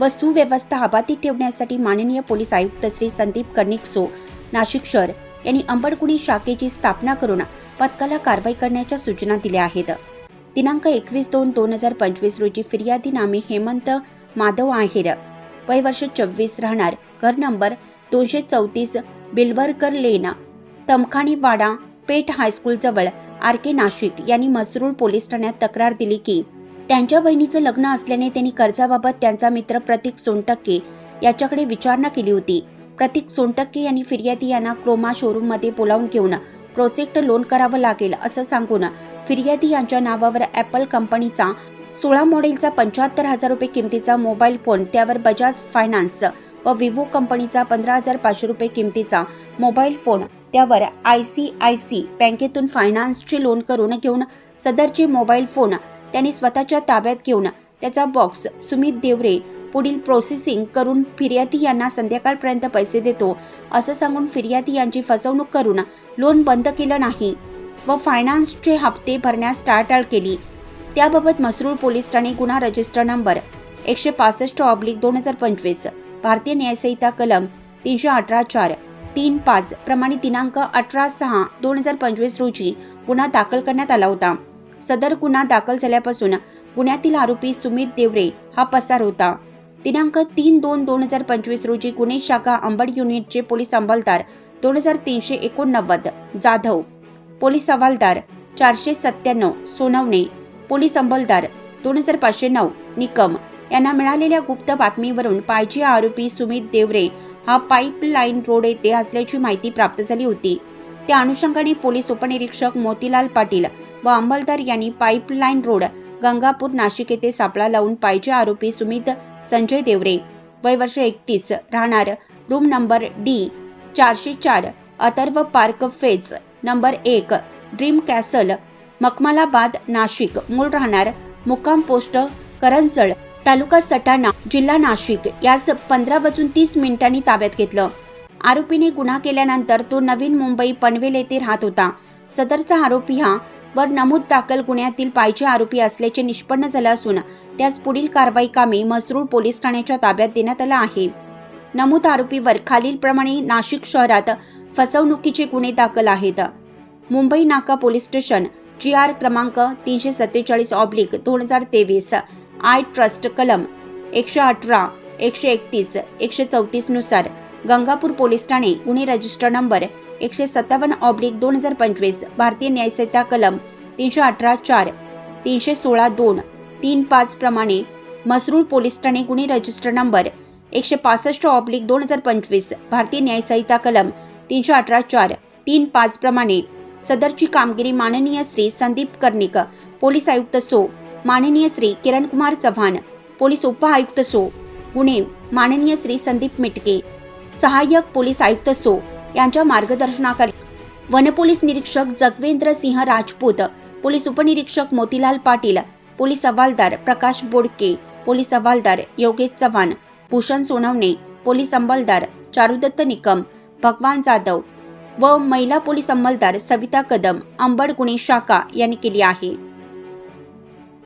व सुव्यवस्था अबाधित ठेवण्यासाठी माननीय पोलीस आयुक्त श्री संदीप कर्णिकसो नाशिक शहर यांनी अंबडकुणी शाखेची स्थापना करून पथकाला कारवाई करण्याच्या सूचना दिल्या आहेत. दिनांक एकवीस दोन दोन हजार पंचवीस रोजी फिर्यादी नामे हेमंत माधव आहेर. वय वर्ष चोवीस राहणार. घर नंबर दोनशे चौतीस बिलवरकर लेन तमखाणीवाडा पेठ हायस्कूलजवळ आर के नाशिक यांनी मसरूळ पोलीस ठाण्यात तक्रार दिली की त्यांच्या बहिणीचं लग्न असल्याने त्यांनी कर्जाबाबत त्यांचा मित्र प्रतीक सोनटक्के याच्याकडे विचारणा केली होती. प्रतीक सोनटक्के यांनी फिर्यादी यांना क्रोमा शोरूममध्ये बोलावून घेऊन प्रोजेक्ट लोन करावं लागेल असं सांगून फिर्यादी यांच्या नावावर ॲपल कंपनीचा सोळा मॉडेलचा पंच्याहत्तर हजार रुपये किमतीचा मोबाईल फोन त्यावर बजाज फायनान्स व विवो कंपनीचा पंधरा हजार पाचशे रुपये किमतीचा मोबाईल फोन त्यावर आय सी आय सी बँकेतून फायनान्सचे लोन करून घेऊन सदरचे मोबाईल फोन त्यांनी स्वतःच्या ताब्यात घेऊन त्याचा बॉक्स सुमित देवरे पुढील प्रोसेसिंग करून फिर्यादी यांना संध्याकाळपर्यंत पैसे देतो असं सांगून फिर्यादी यांची फसवणूक करून लोन बंद केलं नाही व फायनान्सचे हप्ते भरण्यास टाळटाळ केली. त्याबाबत मसरूळ पोलीस ठाणे गुन्हा रजिस्टर नंबर एकशे पासष्ट ऑब्लिक दोन हजार पंचवीस भारतीय न्यायसंहिता कलम तीनशे अठरा चार तीन पाच प्रमाणे दिनांक अठरा सहा दोन हजार पंचवीस रोजी गुन्हा दाखल करण्यात आला होता. सदर गुन्हा दाखल झाल्यापासून गुन्ह्यातील आरोपी सुमित देवरे हा पसार होता. दिनांक तीन दोन दोन हजार पंचवीस रोजी गुन्हे शाखा अंबड युनिटचे पोलीस अंमलदार दोन हजार तीनशे एकोणनव्वद जाधव पोलीस हवालदार चारशे सत्त्याण्णव सोनवणे पोलीस अंमलदार दोन हजार पाचशे नऊ निकम यांना मिळालेल्या गुप्त बातमीवरून पायजी आरोपी सुमित देवरे हा पाईपलाईन रोड येथे असल्याची माहिती प्राप्त झाली होती. त्या अनुषंगाने पोलीस उपनिरीक्षक मोतीलाल पाटील व अंमलदार यांनी पाईपलाईन रोड गंगापूर नाशिक येथे सापळा लावून पाहिजे आरोपी सुमित संजय देवरे वय वर्ष एकतीस राहणार रूम नंबर डी चारशे चार अथर्व पार्क फेज नंबर एक ड्रीम कॅसल मखमलाबाद नाशिक. मूळ राहणार मुक्काम पोस्ट करंजळ तालुका सटाणा जिल्हा नाशिक. यास पंधरा वाजून तीस मिनिटांनी ताब्यात घेतलं. आरोपीने गुन्हा केल्यानंतर तो नवीन मुंबई पनवेल येथे राहत होता. सदरचा आरोपी हा वर नमूद दाखल गुन्ह्यातील पायचे आरोपी असल्याचे निष्पन्न झालं असून त्यास पुढील कारवाई कामी मसरूळ पोलीस ठाण्याच्या ताब्यात देण्यात आलं आहे. नमूद आरोपीवर खालीलप्रमाणे नाशिक शहरात फसवणुकीचे गुन्हे दाखल आहेत. मुंबई नाका पोलीस स्टेशन जी आर क्रमांक तीनशे सत्तेचाळीस ऑब्लिक दोन हजार तेवीस आय ट्रस्ट कलम एकशे अठरा एकशे एकतीस एकशे चौतीसनुसार गंगापूर पोलीस ठाणे गुन्हे रजिस्टर नंबर एकशे सत्तावन्न ऑब्लिक दोन हजार पंचवीस भारतीय न्यायसंहिता कलम तीनशे अठरा चार तीनशे सोळा दोन तीन पाच प्रमाणे मसरूळ पोलीस ठाणे गुन्हे रजिस्टर नंबर एकशे पासष्ट ऑब्लिक दोन हजार पंचवीस भारतीय न्यायसंहिता कलम तीनशे अठरा चार तीन पाच प्रमाणे सदरची कामगिरी माननीय श्री संदीप कर्णिक पोलीस आयुक्त सो माननीय श्री किरणकुमार चव्हाण पोलीस उपआयुक्त सो गुन्हे माननीय श्री संदीप मिटके सहाय्यक पोलीस आयुक्त सो यांच्या मार्गदर्शनाखाली वनपोलीस निरीक्षक जगवेंद्र सिंह राजपूत पोलीस उपनिरीक्षक मोतीलाल पाटील पोलीस हवालदार प्रकाश बोडके पोलीस हवालदार योगेश चव्हाण भूषण सोनवणे पोलीस अंमलदार चारुदत्त निकम भगवान जाधव व महिला पोलीस अंमलदार सविता कदम अंबड गुन्हे शाखा यांनी केली आहे.